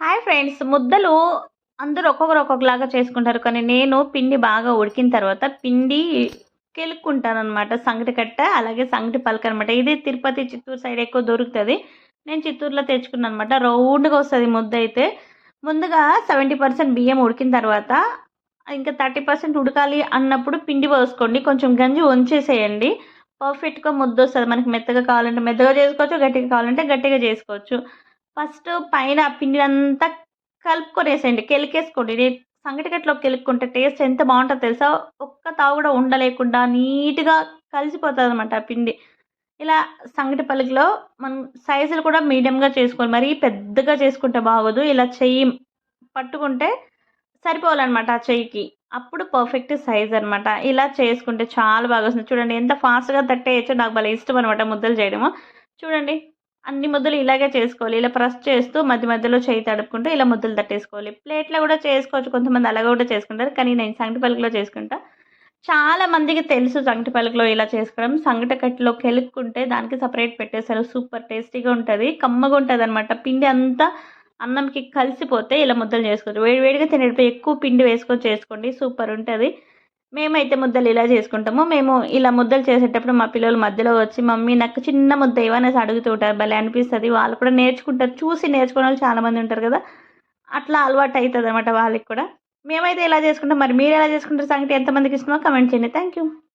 Hi friends ముద్దలు అందరూ ఒక్కొక్కరు ఒక్కొక్కలాగా చేసుకుంటారు. కానీ నేను పిండి బాగా ఉడికిన తర్వాత పిండి కెలుక్కుంటాను అనమాట సంగటి కట్ట అలాగే సంగటి పలక అనమాట ఇది తిరుపతి చిత్తూరు సైడ్ ఎక్కువ దొరుకుతుంది. నేను చిత్తూరులో తెచ్చుకున్నాను అనమాట రౌండ్గా వస్తుంది ముద్ద అయితే. ముందుగా సెవెంటీ పర్సెంట్ బియ్యం ఉడికిన తర్వాత ఇంకా థర్టీ పర్సెంట్ ఉడకాలి అన్నప్పుడు పిండి పోసుకోండి. కొంచెం గంజి వంచేసేయండి పర్ఫెక్ట్గా ముద్ద వస్తుంది మనకి మెత్తగా కావాలంటే మెత్తగా చేసుకోవచ్చు గట్టిగా కావాలంటే గట్టిగా చేసుకోవచ్చు. ఫస్ట్ పైన పిండి అంతా కలుపుకొనేసేయండి కెలికేసుకోండి. నేను సంగటి గట్లో కెలుక్కుంటే టేస్ట్ ఎంత బాగుంటుందో తెలుసా? ఒక్క తావు కూడా ఉండలేకుండా నీట్గా కలిసిపోతుంది అనమాట ఆ పిండి. ఇలా సంగటి పలుకులో మనం సైజులు కూడా మీడియంగా చేసుకోవాలి. మరీ పెద్దగా చేసుకుంటే బాగోదు. ఇలా చెయ్యి పట్టుకుంటే సరిపోవాలన్నమాట ఆ చెయ్యికి. అప్పుడు పర్ఫెక్ట్ సైజ్ అనమాట ఇలా చేసుకుంటే చాలా బాగా వస్తుంది. చూడండి ఎంత ఫాస్ట్గా తట్టేయచ్చో నాకు భలే ఇష్టం అనమాట ముద్దలు చేయడము. చూడండి అన్ని ముద్దలు ఇలాగే చేసుకోవాలి. ఇలా ప్రెస్ చేస్తూ మధ్య మధ్యలో చేయి తడుపుకుంటూ ఇలా ముద్దలు తట్టేసుకోవాలి. ప్లేట్లో కూడా చేసుకోవచ్చు. కొంతమంది అలాగే కూడా చేసుకుంటారు. కానీ నేను సంగటి పలుకులో చేసుకుంటా. చాలా మందికి తెలుసు సంగటి పలుకులో ఇలా చేసుకోవడం. సంగటి కట్టులో కెలుక్కుంటే దానికి సపరేట్ పెట్టేస్తారు. సూపర్ టేస్టీగా ఉంటుంది. కమ్మగా ఉంటుంది అనమాట పిండి అంతా అన్నంకి కలిసిపోతే ఇలా ముద్దలు చేసుకోవచ్చు. వేడి వేడిగా తినేటప్పుడు ఎక్కువ పిండి వేసుకొని చేసుకోండి. సూపర్ ఉంటుంది. మేమైతే ముద్దలు ఇలా చేసుకుంటాము. మేము ఇలా ముద్దలు చేసేటప్పుడు మా పిల్లలు మధ్యలో వచ్చి మమ్మీ నాకు చిన్న ముద్ద ఇవనేసి అడుగుతూ ఉంటారు. భలే అనిపిస్తుంది. వాళ్ళు కూడా నేర్చుకుంటారు. చూసి నేర్చుకునే వాళ్ళు చాలామంది ఉంటారు కదా. అట్లా అలవాటు అవుతుంది అనమాట వాళ్ళకి కూడా. మేమైతే ఇలా చేసుకుంటాం. మరి మీరు ఎలా చేసుకుంటారు సంగతి? ఎంతమందికి ఇష్టమో కమెంట్ చేయండి. Thank you